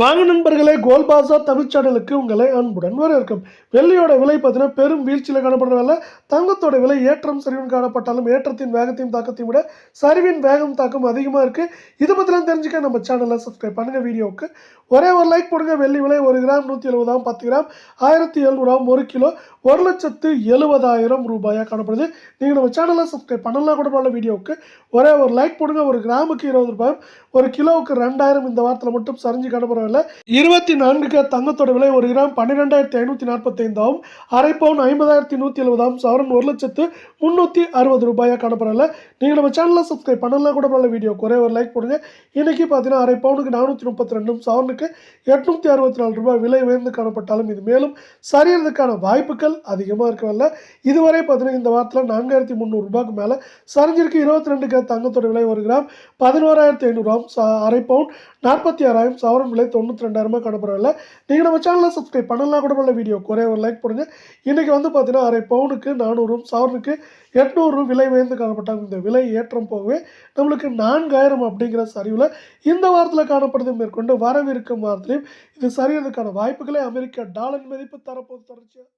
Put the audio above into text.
வாங்க நண்பர்களே கோல் பாசா தமிழ் சேனலுக்கு உங்களை அன்புடன் வரவேற்கும். வெள்ளியோட விலை பார்த்தீங்கன்னா பெரும் வீழ்ச்சியில் காணப்படுறதால தங்கத்தோட விலை ஏற்றம் சரிவும் காணப்பட்டாலும் ஏற்றத்தின் வேகத்தையும் தாக்கத்தையும் விட சரிவின் வேகம் தாக்கம் அதிகமாக இருக்குது இது பற்றிலாம் தெரிஞ்சுக்க நம்ம சேனலை சப்ஸ்கிரைப் பண்ணுங்கள் வீடியோவுக்கு ஒரே ஒரு லைக் போடுங்க. வெள்ளி விலை ஒரு கிராம் நூற்றி எழுபதாம் பத்து கிராம் ஆயிரத்தி எழுநூறாம் ஒரு கிலோ. ஒரு லட்சத்து எழுபதாயிரம் ரூபாயாக காணப்படுது. நீங்கள் நம்ம சேனலை சப்ஸ்கிரைப் பண்ணலாம் கூட பண்ணல வீடியோவுக்கு ஒரே ஒரு லைக் போடுங்க. ஒரு கிராமுக்கு இருபது ரூபாயும் ஒரு கிலோவுக்கு ரெண்டாயிரம் இந்த வாரத்தில் மட்டும் சரிஞ்சு காணப்படவில்லை இருபத்தி நான்கு தங்கத்தோட விலை ஒரு கிராம் பன்னிரெண்டாயிரத்தி ஐநூற்றி நாற்பத்தைந்தாவும் அரை பவுன் ஐம்பதாயிரத்தி நூற்றி எழுபதாம் சவரன் ஒரு லட்சத்து முந்நூற்றி அறுபது ரூபாயாக காணப்படல. நீங்கள் நம்ம சேனலை சப்ஸ்கிரைப் பண்ணலாம் கூட பரவாயில்ல. வீடியோ குறைய ஒரு லைக் போடுங்க. இன்னைக்கு பார்த்தீங்கன்னா அரை பவுனுக்கு நானூற்றி முப்பத்தி ரெண்டும் சவரனுக்கு எட்நூற்றி அறுபத்தி நாலு ரூபாய் விலை உயர்ந்து காணப்பட்டாலும் இது மேலும் சரியறதுக்கான வாய்ப்புகள் அதிகமாக இருக்கவில்லை இதுவரை பார்த்தீங்கன்னா இந்த வாரத்தில் நான்காயிரத்தி முந்நூறு ரூபாய்க்கு மேலே சரிஞ்சிருக்கு. இருபத்தி ரெண்டுக்கு தங்கத்தோட விலை ஒரு கிராம் பதினோராயிரத்தி ஐநூறுரூவா அரை பவுன் நாற்பத்தி ஆறாயிரம் சவரன் விலை தொண்ணூற்றி ரெண்டாயிரமா காணப்படவில்லை நீங்கள் நம்ம சேனலில் சப்ஸ்கிரைப் பண்ணலாம் கூட பண்ணல வீடியோ குறைய ஒரு லைக் போடுங்க. இன்றைக்கி வந்து பார்த்தீங்கன்னா அரை பவுனுக்கு நானூறும் சவரனுக்கு எட்நூறு விலை உயர்ந்து காணப்பட்டாங்க. இந்த விலை ஏற்றம் போகவே நம்மளுக்கு நான்காயிரம் அப்படிங்கிற சரிவில் இந்த வாரத்தில் காணப்படுது. மேற்கொண்டு வரவிருக்கும் வாரத்திலையும் இது சரியறதுக்கான வாய்ப்புகளை அமெரிக்க டாலர் மதிப்பு தரப்போது தொடர்ச்சியாக